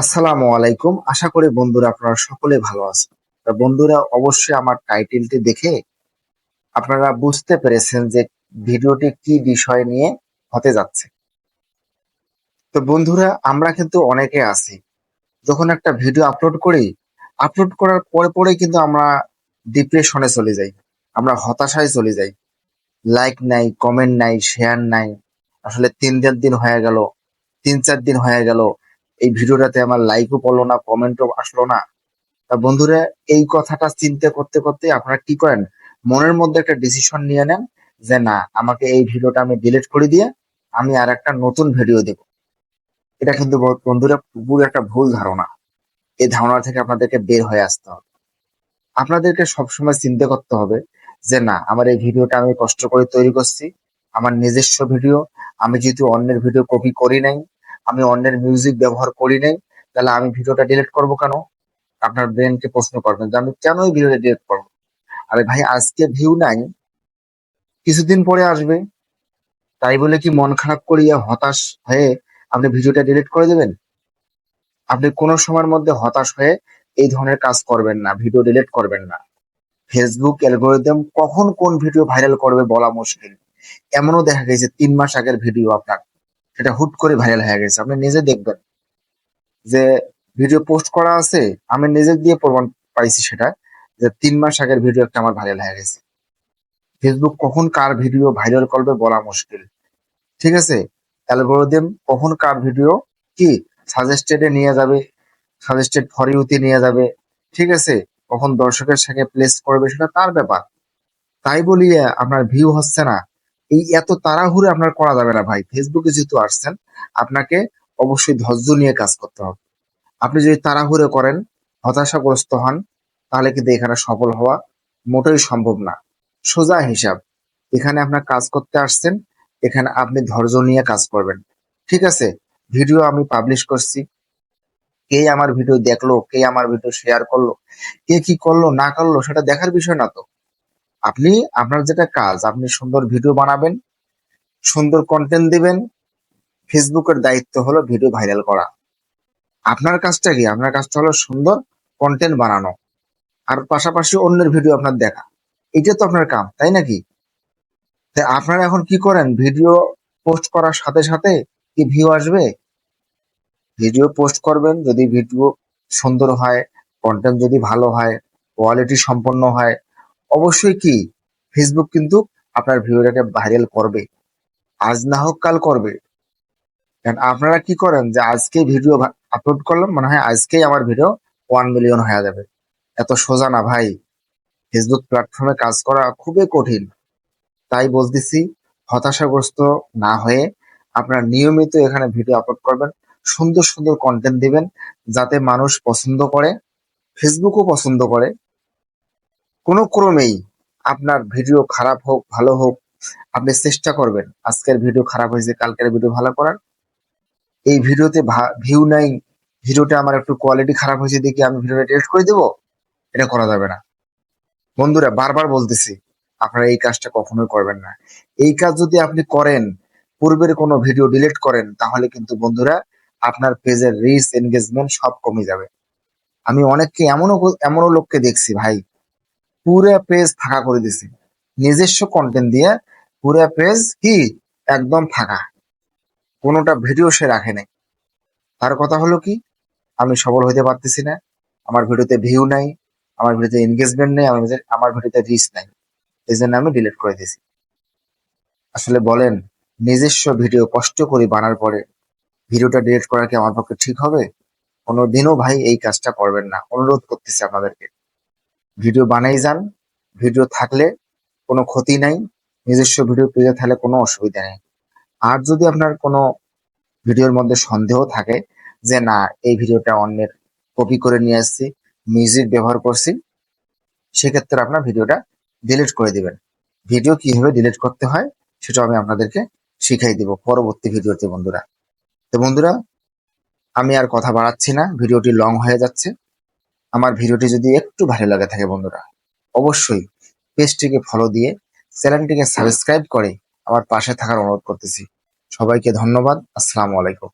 আসসালামু আলাইকুম। আশা করি বন্ধুরা আপনারা সকলে ভালো আছেন। তা বন্ধুরা, অবশ্যই আমার টাইটেলটি দেখে আপনারা বুঝতে পেরেছেন যে ভিডিওটি কি বিষয় নিয়ে হতে যাচ্ছে। তো বন্ধুরা, আমরা কিন্তু অনেকে আছি। যখন একটা ভিডিও আপলোড করি, আপলোড করার পরে পরে কিন্তু আমরা ডিপ্রেশনে চলে যাই, আমরা হতাশায় চলে যাই। লাইক নাই, কমেন্ট নাই, শেয়ার নাই। আসলে তিন চার দিন হয়ে গেল, তিন চার দিন হয়ে গেল এই ভিডিওটাতে আমার লাইকও পড়ল না কমেন্টও আসলো না। তা বন্ধুরা, এই কথাটা চিন্তা করতে করতে আপনারা কি করেন? মনের মধ্যে একটা ডিসিশন নিয়ে নেন যে, না, আমাকে এই ভিডিওটা আমি ডিলিট করে দিয়ে আমি আর একটা নতুন ভিডিও দেব। এটা কিন্তু বন্ধুরা পুরো একটা ভুল ধারণা। এই ধারণা থেকে আপনাদেরকে বের হয়ে আসতে হবে। আপনাদেরকে সবসময় চিন্তা করতে হবে যে, না, আমার এই ভিডিওটা আমি কষ্ট করে তৈরি করছি। আমার নিজস্ব ভিডিও আমি যেহেতু অন্যের ভিডিও কপি করি নাই আমি অন্যের মিউজিক ব্যবহার করি নাই, তাহলে আমি ভিডিওটা ডিলিট করব কেন? আপনার ব্রেনকে প্রশ্ন করবেন যে আমি কেন এই ভিডিওটা ডিলিট করব? আরে ভাই, আজকে ভিউ নাই, কিছুদিন পরে আসবে, তাই বলে কি মন খারাপ করিয়া হতাশ হয়ে আপনি ভিডিওটা ডিলিট করে দেবেন? আপনি কোনো সময়ের মধ্যে হতাশ হয়ে এই ধরনের কাজ করবেন না ভিডিও ডিলিট করবেন না। ফেসবুক অ্যালগোরিদম কখন কোন ভিডিও ভাইরাল করবে বলা মুশকিল। এমনও দেখা গেছে তিন মাস আগের ভিডিও আপনার। সেটা হুট করে ভাইরাল হয়ে গেছে। আপনি নিজে দেখবেন যে ভিডিও পোস্ট করা আছে, আমি নিজে দিয়ে প্রমাণ পাইছি সেটা, যে তিন মাস আগের ভিডিও একটা আমার ভাইরাল হয়ে গেছে। ফেসবুক কখন কার ভিডিও ভাইরাল করবে বলা মুশকিল। ঠিক আছে? অ্যালগোরিদম কখন কার ভিডিও কি সাজেস্টেডে নিয়ে যাবে সাজেস্টেড ফর ইউতে নিয়ে যাবে। ঠিক আছে? কখন দর্শকের সাথে প্লেস করবে সেটা তার ব্যাপার। তাই বলিয়ে আপনার ভিউ হচ্ছে না। এই এত তাড়াহুড়ো আপনার করা যাবে না ভাই। ফেসবুকে যেহেতু আসছেন, আপনাকে অবশ্যই ধৈর্য নিয়ে কাজ করতে হবে। আপনি যদি তাড়াহুড়ো করেন, হতাশাগ্রস্ত হন, তাহলে কিন্তু এখানে সফল হওয়া মোটেই সম্ভব না। সোজা হিসাব, এখানে আপনার কাজ করতে আসছেন, এখানে আপনি ধৈর্য নিয়ে কাজ করবেন। ঠিক আছে? ভিডিও আমি পাবলিশ করছি। কে আমার ভিডিও দেখল, কে আমার ভিডিও শেয়ার করল, কে কি করল, না করল, সেটা দেখার বিষয় না তো। আপনি আপনার যেটা কাজ, আপনি সুন্দর ভিডিও বানাবেন, সুন্দর কন্টেন্ট দিবেন ফেসবুকের দায়িত্ব হলো ভিডিও ভাইরাল করা। আপনার কাজটা কি? আপনার কাজটা হলো সুন্দর কন্টেন্ট বানানো। আর পাশাপাশি অন্যের ভিডিও আপনার দেখা। এটা তো আপনার কাম, তাই নাকি? তাই আপনারা এখন কি করেন? ভিডিও পোস্ট করার সাথে সাথে কি ভিউ আসবে? ভিডিও পোস্ট করবেন, যদি ভিডিও সুন্দর হয় কন্টেন্ট যদি ভালো হয় কোয়ালিটি সম্পন্ন হয় অবশ্যই কি? ফেসবুক কিন্তু আপনার ভিডিওটাকে ভাইরাল করবে। আজ না হোক কাল করবে। কারণ আপনারা কি করেন যে আজকে ভিডিও আপলোড করলাম, মনে হয় আজকেই আমার ভিডিও ওয়ান মিলিয়ন হয়ে যাবে। এত সোজা না ভাই। ফেসবুক প্ল্যাটফর্মে কাজ করা খুবই কঠিন। তাই বলতেছি, হতাশাগ্রস্ত না হয়ে আপনারা নিয়মিত এখানে ভিডিও আপলোড করবেন, সুন্দর সুন্দর কন্টেন্ট দিবেন, যাতে মানুষ পছন্দ করে ফেসবুকও পছন্দ করে। কোনো ক্রমেই আপনার ভিডিও খারাপ হোক, ভালো হোক, আপনি চেষ্টা করবেন। আজকের ভিডিও খারাপ হয়েছে, কালকের ভিডিও ভালো করার। এই ভিডিওতে ভিউ নাই, ভিডিওটা আমার একটু কোয়ালিটি খারাপ হয়েছে দেখে আমি ভিডিওটা টেস্ট করে দেবো, এটা করা যাবে না। বন্ধুরা, বারবার বলতেছি, আপনারা এই কাজটা কখনোই করবেন না। এই কাজ যদি আপনি করেন, পূর্বের কোনো ভিডিও ডিলিট করেন, তাহলে কিন্তু বন্ধুরা, আপনার পেজের রিচ এনগেজমেন্ট সব কমে যাবে। আমি অনেককে এমনও এমনও লোককে দেখছি ভাই পুরো পেজ ফাঁকা করে দিছি। নিজস্ব কন্টেন্ট দিয়ে পুরো পেজ কি? একদম ফাঁকা। কোনোটা ভিডিও সে রাখে নাই। তার কথা হলো কি? আমি সফল হইতে পারতেছি না। আমার ভিডিওতে ভিউ নাই। আমার ভিডিওতে এনগেজমেন্ট নেই। আমার আমার ভিডিওতে রিচ নাই। এই জন্য আমি ডিলিট করে দিয়েছি। আসলে বলেন, নিজস্ব ভিডিও কষ্ট করে বানার পরে ভিডিওটা ডিলিট করা কি আমার পক্ষে ঠিক হবে? কোনোদিনও ভাই এই কাজটা করবেন না। অনুরোধ করতেছি আপনাদেরকে। ভিডিও বানাই যান, ভিডিও থাকলে কোনো ক্ষতি নাই, নিজস্ব ভিডিও পেজে থাকলে কোনো অসুবিধা নেই। আর যদি আপনার কোনো ভিডিওর মধ্যে সন্দেহ থাকে যে না, এই ভিডিওটা অন্যের কপি করে নিয়ে আসছি মিউজিক ব্যবহার করছি, সেক্ষেত্রে আপনার ভিডিওটা ডিলিট করে দিবেন। ভিডিও কীভাবে ডিলিট করতে হয় সেটা আমি আপনাদেরকে শিখাই দিব পরবর্তী ভিডিওতে বন্ধুরা। তো বন্ধুরা, আমি আর কথা বাড়াচ্ছি না, ভিডিওটি লং হয়ে যাচ্ছে। আমার ভিডিওটি যদি একটু ভালো লাগে থাকে বন্ধুরা, অবশ্যই পেজটিকে ফলো দিয়ে চ্যানেলটিকে সাবস্ক্রাইব করে আমার পাশে থাকার অনুরোধ করতেছি। সবাইকে ধন্যবাদ, আসসালামু আলাইকুম।